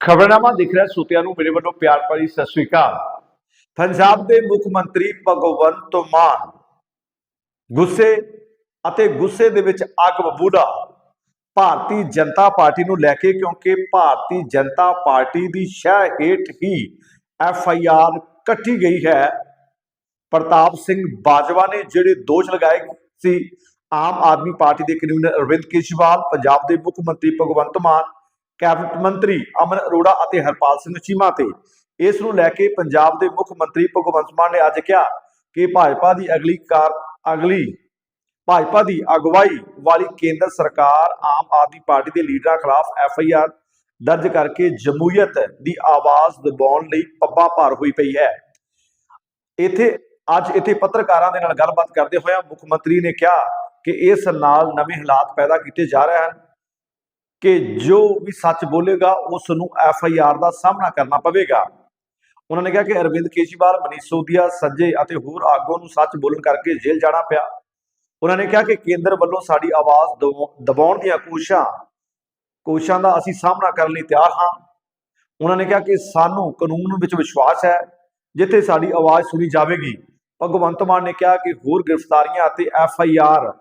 ਖਬਰਨਾਮਾ ਦਿਖ ਰਿਹਾ ਸੂਤਿਆਂ ਨੂੰ, ਮੇਰੇ ਵੱਲੋਂ ਪਿਆਰ ਭਰੀ ਸਤਿ ਸ੍ਰੀ ਅਕਾਲ। ਪੰਜਾਬ ਦੇ ਮੁੱਖ ਮੰਤਰੀ ਭਗਵੰਤ ਮਾਨ ਗੁੱਸੇ ਅਤੇ ਗੁੱਸੇ ਦੇ ਵਿੱਚ ਅੱਗ ਬਬੂਲਾ। ਭਾਰਤੀ ਜਨਤਾ ਪਾਰਟੀ ਨੂੰ ਲੈ ਕੇ, ਕਿਉਂਕਿ ਭਾਰਤੀ ਜਨਤਾ ਪਾਰਟੀ ਦੀ ਸ਼ਹਿ ਹੇਠ ਹੀ ਐਫ ਆਈ ਆਰ ਕੱਟੀ ਗਈ ਹੈ। ਪ੍ਰਤਾਪ ਸਿੰਘ ਬਾਜਵਾ ਨੇ ਜਿਹੜੇ ਦੋਸ਼ ਲਗਾਏ ਸੀ, ਆਮ ਆਦਮੀ ਪਾਰਟੀ ਦੇ ਕਨਵੀਨਰ ਅਰਵਿੰਦ ਕੇਜਰੀਵਾਲ, ਪੰਜਾਬ ਦੇ ਮੁੱਖ ਮੰਤਰੀ ਭਗਵੰਤ ਮਾਨ ਕੈਬਨਿਟ ਮੰਤਰੀ ਅਮਨ ਅਰੋੜਾ ਅਤੇ ਹਰਪਾਲ ਸਿੰਘ ਚੀਮਾ ਤੇ। ਇਸ ਨੂੰ ਲੈ ਕੇ ਪੰਜਾਬ ਦੇ ਮੁੱਖ ਮੰਤਰੀ ਭਗਵੰਤ ਮਾਨ ਨੇ ਅੱਜ ਕਿਹਾ ਕਿ ਭਾਜਪਾ ਦੀ ਅਗਲੀ ਕਾਰ, ਅਗਲੀ ਭਾਜਪਾ ਦੀ ਅਗਵਾਈ ਵਾਲੀ ਕੇਂਦਰ ਸਰਕਾਰ ਆਮ ਆਦਮੀ ਪਾਰਟੀ ਦੇ ਲੀਡਰਾਂ ਖਿਲਾਫ ਐਫ ਆਈ ਆਰ ਦਰਜ ਕਰਕੇ ਜਮਹੂਰੀਅਤ ਦੀ ਆਵਾਜ਼ ਦਬਾਉਣ ਲਈ ਪੱਬਾਂ ਭਾਰ ਹੋਈ ਪਈ ਹੈ। ਇੱਥੇ, ਅੱਜ ਇੱਥੇ ਪੱਤਰਕਾਰਾਂ ਦੇ ਨਾਲ ਗੱਲਬਾਤ ਕਰਦੇ ਹੋਇਆ ਮੁੱਖ ਮੰਤਰੀ ਨੇ ਕਿਹਾ ਕਿ ਇਸ ਨਾਲ ਨਵੇਂ ਹਾਲਾਤ ਪੈਦਾ ਕੀਤੇ ਜਾ ਰਹੇ ਹਨ। ਕਿ ਜੋ ਵੀ ਸੱਚ ਬੋਲੇਗਾ ਉਸ ਨੂੰ ਐਫ ਆਈ ਆਰ ਦਾ ਸਾਹਮਣਾ ਕਰਨਾ ਪਵੇਗਾ। ਉਹਨਾਂ ਨੇ ਕਿਹਾ ਕਿ ਅਰਵਿੰਦ ਕੇਜਰੀਵਾਲ, ਮਨੀਸ਼ ਸੋਦੀਆ ਸੰਜੇ ਅਤੇ ਹੋਰ ਆਗੂਆਂ ਨੂੰ ਸੱਚ ਬੋਲਣ ਕਰਕੇ ਜੇਲ੍ਹ ਜਾਣਾ ਪਿਆ। ਉਹਨਾਂ ਨੇ ਕਿਹਾ ਕਿ ਕੇਂਦਰ ਵੱਲੋਂ ਸਾਡੀ ਆਵਾਜ਼ ਦਬਾ- ਦਬਾਉਣ ਦੀਆਂ ਕੋਸ਼ਿਸ਼ਾਂ ਕੋਸ਼ਿਸ਼ਾਂ ਦਾ ਅਸੀਂ ਸਾਹਮਣਾ ਕਰਨ ਲਈ ਤਿਆਰ ਹਾਂ। ਉਹਨਾਂ ਨੇ ਕਿਹਾ ਕਿ ਸਾਨੂੰ ਕਾਨੂੰਨ ਵਿੱਚ ਵਿਸ਼ਵਾਸ ਹੈ, ਜਿੱਥੇ ਸਾਡੀ ਆਵਾਜ਼ ਸੁਣੀ ਜਾਵੇਗੀ। ਭਗਵੰਤ ਮਾਨ ਨੇ ਕਿਹਾ ਕਿ ਹੋਰ ਗ੍ਰਿਫਤਾਰੀਆਂ ਅਤੇ ਐਫ ਆਈ ਆਰ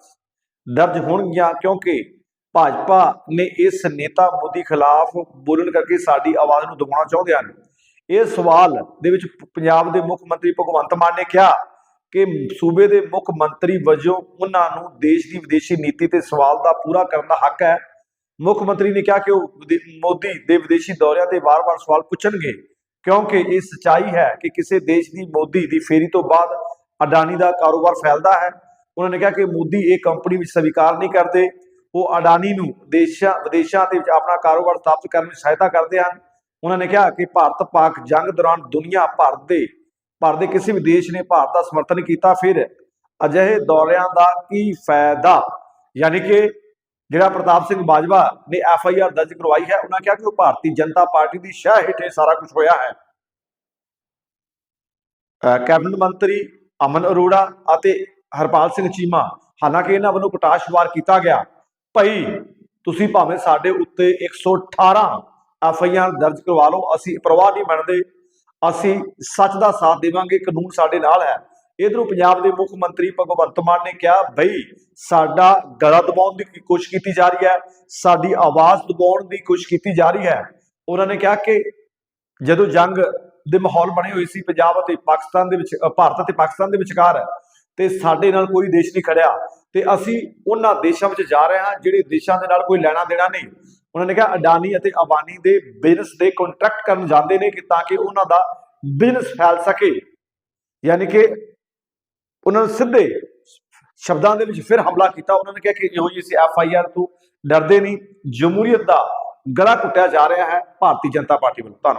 ਦਰਜ ਹੋਣਗੀਆਂ ਕਿਉਂਕਿ ਭਾਜਪਾ ਨੇ ਇਸ ਨੇਤਾ ਮੋਦੀ ਖਿਲਾਫ ਬੋਲਣ ਕਰਕੇ ਸਾਡੀ ਆਵਾਜ਼ ਨੂੰ ਦਬਾਉਣਾ ਚਾਹੁੰਦੇ ਹਨ। ਇਹ ਸਵਾਲ ਦੇ ਵਿੱਚ ਪੰਜਾਬ ਦੇ ਮੁੱਖ ਮੰਤਰੀ ਭਗਵੰਤ ਮਾਨ ਨੇ ਕਿਹਾ ਕਿ ਸੂਬੇ ਦੇ ਮੁੱਖ ਮੰਤਰੀ ਵਜੋਂ ਉਹਨਾਂ ਨੂੰ ਦੇਸ਼ ਦੀ ਵਿਦੇਸ਼ੀ ਨੀਤੀ ਤੇ ਸਵਾਲ ਦਾ ਪੂਰਾ ਕਰਨ ਦਾ ਹੱਕ ਹੈ। ਮੁੱਖ ਮੰਤਰੀ ਨੇ ਕਿਹਾ ਕਿ ਉਹ ਵਿਦੇ- ਮੋਦੀ ਦੇ ਵਿਦੇਸ਼ੀ ਦੌਰਿਆਂ ਤੇ ਵਾਰ-ਵਾਰ ਸਵਾਲ ਪੁੱਛਣਗੇ, ਕਿਉਂਕਿ ਇਹ ਸਚਾਈ ਹੈ ਕਿ ਕਿਸੇ ਦੇਸ਼ ਦੀ ਮੋਦੀ ਦੀ ਫੇਰੀ ਤੋਂ ਬਾਅਦ ਅਡਾਨੀ ਦਾ ਕਾਰੋਬਾਰ ਫੈਲਦਾ ਹੈ। ਉਹਨਾਂ ਨੇ ਕਿਹਾ ਕਿ ਮੋਦੀ ਇਹ ਕੰਪਨੀ ਵਿੱਚ ਸਵੀਕਾਰ ਨਹੀਂ ਕਰਦੇ। ਉਹ ਅਡਾਨੀ ਨੂੰ ਦੇਸ਼ਾਂ ਵਿਦੇਸ਼ਾਂ ਦੇ ਵਿੱਚ ਆਪਣਾ ਕਾਰੋਬਾਰ ਸਥਾਪਿਤ ਕਰਨ ਵਿੱਚ ਸਹਾਇਤਾ ਕਰਦੇ ਹਨ। ਉਹਨਾਂ ਨੇ ਕਿਹਾ ਕਿ ਭਾਰਤ ਪਾਕ ਜੰਗ ਦੌਰਾਨ ਦੁਨੀਆ ਭਰ ਦੇ ਭਾਰਤ ਦੇ ਕਿਸੇ ਵੀ ਦੇਸ਼ ਨੇ ਭਾਰਤ ਦਾ ਸਮਰਥਨ ਕੀਤਾ। ਫਿਰ ਅਜਿਹੇ ਦੌਰਿਆਂ ਦਾ ਕੀ ਫਾਇਦਾ? ਯਾਨੀ ਕਿ ਜਿਹੜਾ ਪ੍ਰਤਾਪ ਸਿੰਘ ਬਾਜਵਾ ਨੇ ਐਫ ਆਈ ਆਰ ਦਰਜ ਕਰਵਾਈ ਹੈ, ਉਹਨਾਂ ਕਿਹਾ ਕਿ ਉਹ ਭਾਰਤੀ ਜਨਤਾ ਪਾਰਟੀ ਦੀ ਸ਼ਾਹ ਹੇਠੇ ਸਾਰਾ ਕੁਝ ਹੋਇਆ ਹੈ। ਕੈਬਨਿਟ ਮੰਤਰੀ ਅਮਨ ਅਰੋੜਾ ਅਤੇ ਹਰਪਾਲ ਸਿੰਘ ਚੀਮਾ, ਹਾਲਾਂਕਿ ਇਹਨਾਂ ਵੱਲੋਂ ਕਟਾਸ਼ਵਾਰ ਕੀਤਾ ਗਿਆ। ਭਈ ਤੁਸੀਂ ਭਾਵੇਂ ਸਾਡੇ ਉੱਤੇ 118 ਐਫ ਆਈ ਆਰ ਦਰਜ ਕਰਵਾ ਲਓ, ਅਸੀਂ ਪ੍ਰਵਾਹ ਨਹੀਂ ਮੰਨਦੇ। ਅਸੀਂ ਸੱਚ ਦਾ ਸਾਥ ਦੇਵਾਂਗੇ, ਕਾਨੂੰਨ ਸਾਡੇ ਨਾਲ ਹੈ। ਇਧਰੋਂ ਪੰਜਾਬ ਦੇ ਮੁੱਖ ਮੰਤਰੀ ਭਗਵੰਤ ਮਾਨ ਨੇ ਕਿਹਾ, ਭਈ ਸਾਡਾ ਗਲਾ ਦਬਾਉਣ ਦੀ ਕੋਸ਼ਿਸ਼ ਕੀਤੀ ਜਾ ਰਹੀ ਹੈ, ਸਾਡੀ ਆਵਾਜ਼ ਦਬਾਉਣ ਦੀ ਕੋਸ਼ਿਸ਼ ਕੀਤੀ ਜਾ ਰਹੀ ਹੈ। ਉਹਨਾਂ ਨੇ ਕਿਹਾ ਕਿ ਜਦੋਂ ਜੰਗ ਦੇ ਮਾਹੌਲ ਬਣੇ ਹੋਏ ਸੀ, ਪੰਜਾਬ ਅਤੇ ਪਾਕਿਸਤਾਨ ਦੇ ਵਿੱਚ ਭਾਰਤ ਅਤੇ ਪਾਕਿਸਤਾਨ ਦੇ ਵਿਚਕਾਰ, ਤੇ ਸਾਡੇ ਨਾਲ ਕੋਈ ਦੇਸ਼ ਨਹੀਂ ਖੜਿਆ। ਤੇ ਅਸੀਂ ਉਹਨਾਂ ਦੇਸ਼ਾਂ ਵਿੱਚ ਜਾ ਰਹੇ ਹਾਂ ਜਿਹੜੇ ਦੇਸ਼ਾਂ ਦੇ ਨਾਲ ਕੋਈ ਲੈਣਾ ਦੇਣਾ ਨਹੀਂ। ਉਹਨਾਂ ਨੇ ਕਿਹਾ, ਅਡਾਨੀ ਅਤੇ ਅਬਾਨੀ ਦੇ ਬਿਜ਼ਨਸ ਦੇ ਕੰਟਰੈਕਟ ਕਰਨ ਜਾਂਦੇ ਨੇ ਕਿ ਤਾਂ ਕਿ ਉਹਨਾਂ ਦਾ ਬਿਜ਼ਨਸ ਫੈਲ ਸਕੇ। ਯਾਨੀ ਕਿ ਉਹਨਾਂ ਨੇ ਸਿੱਧੇ ਸ਼ਬਦਾਂ ਦੇ ਵਿੱਚ ਫਿਰ ਹਮਲਾ ਕੀਤਾ। ਉਹਨਾਂ ਨੇ ਕਿਹਾ ਕਿ ਇਹੋ ਜਿਹੀ ਸੀ ਐਫ ਆਈ ਆਰ ਤੋਂ ਡਰਦੇ ਨਹੀਂ। ਜਮਹੂਰੀਅਤ ਦਾ ਗਲਾ ਘੁੱਟਿਆ ਜਾ ਰਿਹਾ ਹੈ। ਭਾਰਤੀ ਜਨਤਾ ਪਾਰਟੀ ਵੱਲੋਂ। ਧੰਨਵਾਦ।